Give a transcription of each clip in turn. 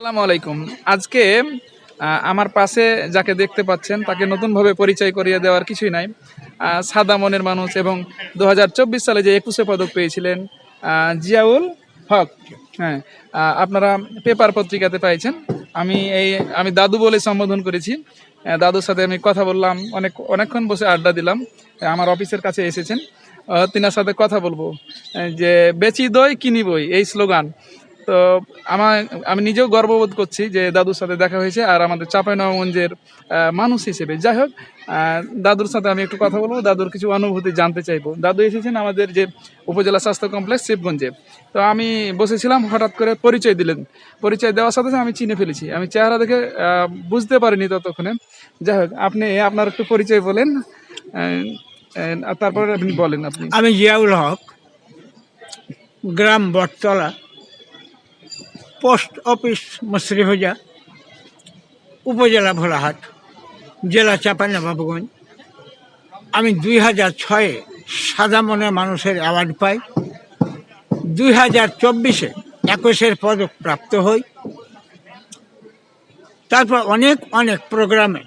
আসসালামু আলাইকুম। আজকে আমার পাশে যাকে দেখতে পাচ্ছেন, তাকে নতুনভাবে পরিচয় করিয়ে দেওয়ার কিছুই নাই। সাদা মনের মানুষ এবং দু হাজার চব্বিশ সালে যে একুশে পদক পেয়েছিলেন জিয়াউল হক। হ্যাঁ আপনারা পেপার পত্রিকাতে পাইছেন। আমি এই, আমি দাদু বলে সম্বোধন করেছি। দাদুর সাথে আমি কথা বললাম, অনেক, অনেকক্ষণ বসে আড্ডা দিলাম। আমার অফিসের কাছে এসেছেন। তিনার সাথে কথা বলব। যে, বেচি দই, কিনি বই এই স্লোগান। তো আমার, আমি নিজেও গর্ববোধ করছি যে দাদুর সাথে দেখা হয়েছে আর আমাদের চাঁপাইনবাবগঞ্জের মানুষ হিসেবে। যাই হোক দাদুর সাথে আমি একটু কথা বলব, দাদুর কিছু অনুভূতি জানতে চাইব। দাদু এসেছেন আমাদের যে উপজেলা স্বাস্থ্য কমপ্লেক্স শিবগঞ্জে। তো আমি বসেছিলাম, হঠাৎ করে পরিচয় দিলেন। পরিচয় দেওয়ার সাথে আমি চিনে ফেলেছি। আমি চেহারা দেখে বুঝতে পারিনি ততক্ষণে। যাই হোক, আপনি, আপনার একটু পরিচয় বলেন তারপরে আপনি বলেন আপনি। আমি জিয়াউল হক, গ্রাম বটতলা। পোস্ট অফিস মশরিফজা উপজেলা ভোলাহাট জেলা চাঁপাইনবাবগঞ্জ। আমি দুই হাজার ছয়ে সাদা মনের মানুষের অ্যাওয়ার্ড পাই। দুই হাজার চব্বিশে একুশের পদক প্রাপ্ত হই। তারপর অনেক অনেক প্রোগ্রামে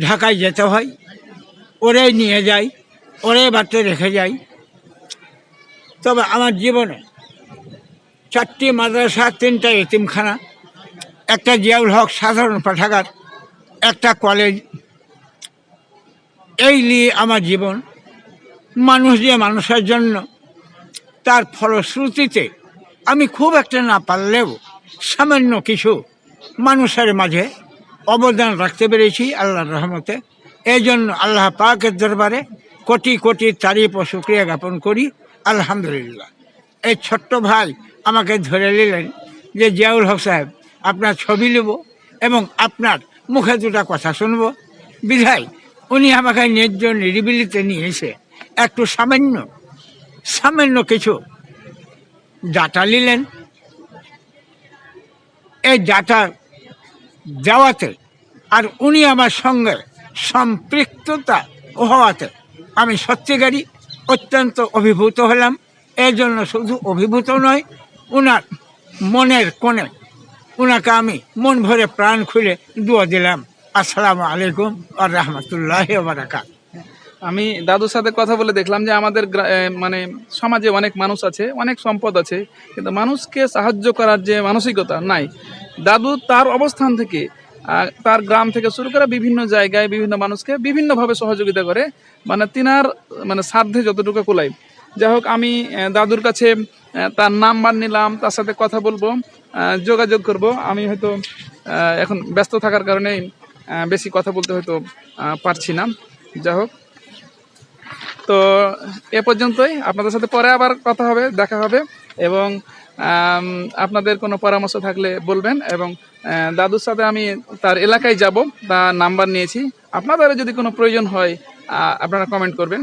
ঢাকায় যেতে হয়। ওরাই নিয়ে যাই, ওরাই বাড়তে রেখে যাই। তবে আমার জীবনে চারটি মাদ্রাসা, তিনটা এতিমখানা, একটা জিয়াউল হক সাধারণ পাঠাগার, একটা কলেজ। এই নিয়ে আমার জীবন, মানুষ যে মানুষের জন্য, তার ফলশ্রুতিতে আমি খুব একটা না পারলেও সামান্য কিছু মানুষের মাঝে অবদান রাখতে পেরেছি আল্লাহর রহমতে। এই জন্য আল্লাহ পাকের দরবারে কোটি কোটি তারিফ ও শুক্রিয়া জ্ঞাপন করি। আলহামদুলিল্লাহ। এই ছোট্ট ভাই আমাকে ধরে নিলেন যে জিয়াউল হক সাহেব, আপনার ছবি নেব এবং আপনার মুখে দুটা কথা শুনব। বিধায় উনি আমাকে ন্যায্য নিরিবিলিতে নিয়ে এসে একটু সামান্য সামান্য কিছু ডাটা নিলেন। এই ডাটা দেওয়াতে আর উনি আমার সঙ্গে সম্পৃক্ততা হওয়াতে আমি সত্যিকারই অত্যন্ত অভিভূত হলাম। এর জন্য শুধু অভিভূত নয় উনার মনের কোণে, উনাকে আমি মন ভরে প্রাণ খুলে দোয়া দিলাম। আসসালামু আলাইকুম আর রহমতুল্লাহ বারাকাত। আমি দাদুর সাথে কথা বলে দেখলাম যে আমাদের মানে সমাজে অনেক মানুষ আছে, অনেক সম্পদ আছে, কিন্তু মানুষকে সাহায্য করার যে মানসিকতা নাই। দাদু তার অবস্থান থেকে তার গ্রাম থেকে শুরু করে বিভিন্ন জায়গায় বিভিন্ন মানুষকে বিভিন্নভাবে সহযোগিতা করে মানে তিনার মানে সাধ্যে যতটুকু কোলাই যাই হোক, আমি দাদুর কাছে তার নাম্বার নিলাম, তার সাথে কথা বলব যোগাযোগ করব। আমি হয়তো এখন ব্যস্ত থাকার কারণে বেশি কথা বলতে হয়তো পারছি না। যাই হোক, তো এ পর্যন্তই। আপনাদের সাথে পরে আবার কথা হবে, দেখা হবে, এবং আপনাদের কোনো পরামর্শ থাকলে বলবেন, এবং দাদুর সাথে আমি তার এলাকায় যাব, তার নাম্বার নিয়েছি। আপনাদের যদি কোনো প্রয়োজন হয় আপনারা কমেন্ট করবেন।